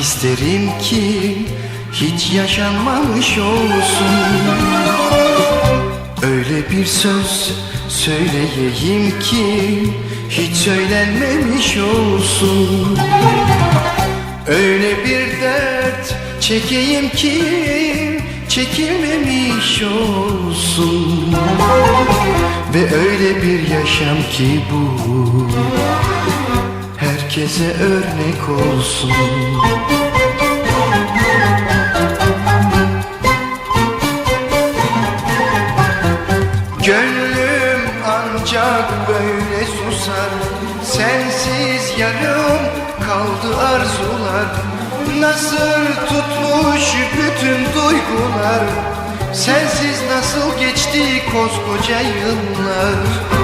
isterim ki hiç yaşanmamış olsun. Öyle bir söz söyleyeyim ki hiç söylenmemiş olsun. Öyle bir dert çekeyim ki çekilmemiş olsun. Ve öyle bir yaşam ki bu herkese örnek olsun. Gönlüm ancak böyle susar. Sensiz yarım kaldı arzular. Nasıl tutmuş bütün duygular? Sensiz nasıl geçti koskoca yıllar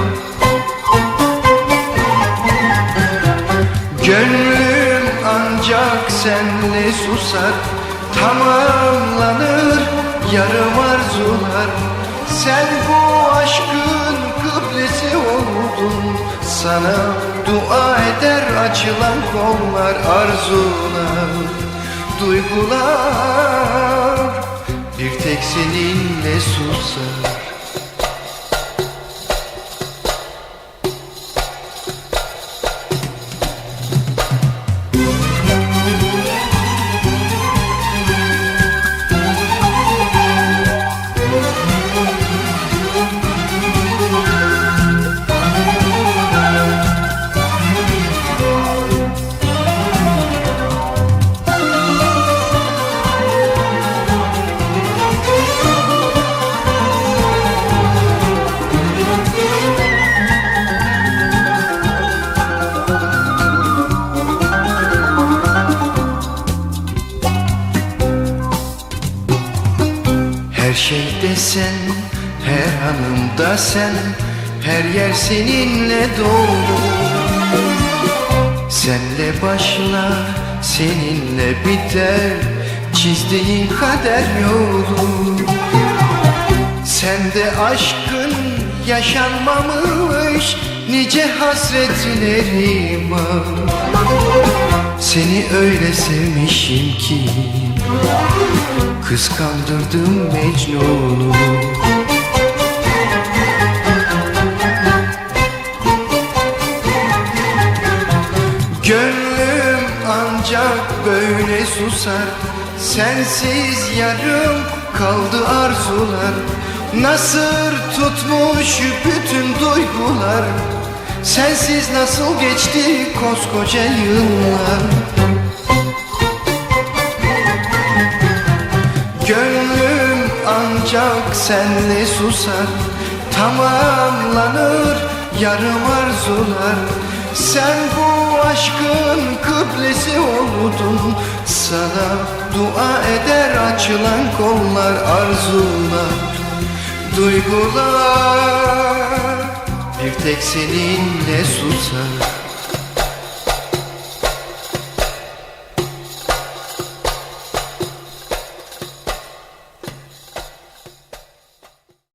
Gönlüm ancak senle susar Tamamlanır yarım arzular. Sen bu aşkın kıblesi oldun Sana dua eder açılan kollar Arzular, duygular. Bir tek seninle susar sen, her anımda sen Her yer seninle dolu. Senle başlar, seninle biter Çizdiğin kader yolu. Sende aşkın yaşanmamış Nice hasretlerim Seni öyle sevmişim ki Kıskandırdım Mecnun'u. Gönlüm ancak böyle susar. Sensiz yarım kaldı arzular Nasır tutmuş bütün duygular. Sensiz nasıl geçti koskoca yıllar? Gönlüm ancak senle susar. Tamamlanır yarım arzular. Sen bu aşkın kıblesi oldun Sana dua eder açılan kollar Arzular, duygular. Bir tek seninle susar